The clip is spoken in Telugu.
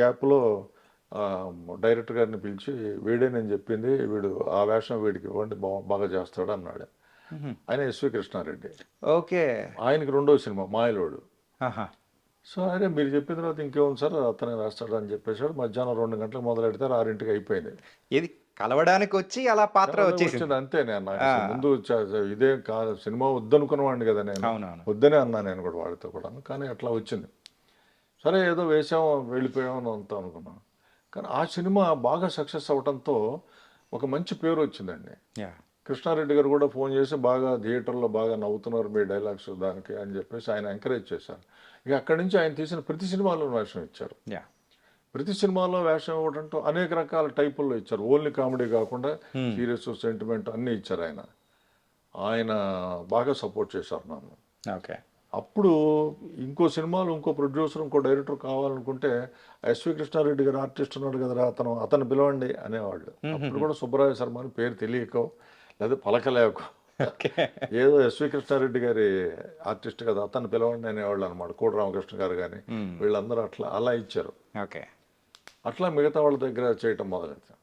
గ్యాప్లో డైరెక్టర్ గారిని పిలిచి వీడే నేను చెప్పింది వీడు ఆ వేషం వీడికి ఇవ్వండి బాగా చేస్తాడు అన్నాడు. ఆయన ఎస్వి కృష్ణారెడ్డి. ఓకే. ఆయనకి రెండో సినిమా మాయలోడు. సో అరే మీరు చెప్పిన తర్వాత ఇంకేముంది సార్? అతనే రాస్తాడు అని చెప్పేసాడు మధ్యాహ్నం రెండు గంటలకు మొదలు పెడితే ఆరింటికి అయిపోయింది. ఇది కలవడానికి వచ్చి అలా పాత్ర వచ్చేసింది. వచ్చింది అంతే నేను. ముందు ఇదే కాదు సినిమా వద్దనుకున్నవాడిని కదా నేను. వద్దనే అన్నా నేను కూడా వాడితో కూడా కానీ అట్లా వచ్చింది. సరే ఏదో వేసాం వెళ్ళిపోయాం అని అంతా అనుకున్నాం. కానీ ఆ సినిమా బాగా సక్సెస్ అవడంతో ఒక మంచి పేరు వచ్చిందండి. యా కృష్ణారెడ్డి గారు కూడా ఫోన్ చేసి బాగా థియేటర్లో బాగా నవ్వుతున్నారు మీ డైలాగ్స్ దానికి అని చెప్పేసి ఆయన ఎంకరేజ్ చేశారు. ఇక అక్కడి నుంచి ఆయన తీసిన ప్రతి సినిమాలో వేషం ఇచ్చారు. యా ప్రతి సినిమాలో వేషం ఇవ్వడంతో అనేక రకాల టైపుల్లో ఇచ్చారు. ఓన్లీ కామెడీ కాకుండా సీరియస్ సెంటిమెంట్ అన్నీ ఇచ్చారు ఆయన. ఆయన బాగా సపోర్ట్ చేశారు నన్ను. ఓకే అప్పుడు ఇంకో సినిమాలు ఇంకో ప్రొడ్యూసర్ ఇంకో డైరెక్టర్ కావాలనుకుంటే ఎస్వి కృష్ణారెడ్డి గారు ఆర్టిస్ట్ ఉన్నాడు కదరా అతను అతను పిలవండి అనేవాళ్ళు. అప్పుడు కూడా సుబ్బరాయ శర్మ అని పేరు తెలియకో లేదా పలకలేకో. ఏదో ఎస్వి కృష్ణారెడ్డి గారి ఆర్టిస్ట్ కదా అతను పిలవండి అనేవాళ్ళు అనమాట కోటి రామకృష్ణ గారు కానీ వీళ్ళందరూ అట్లా అలా ఇచ్చారు. ఓకే. అట్లా మిగతా వాళ్ళ దగ్గర చేయటం మొదలెట్టాం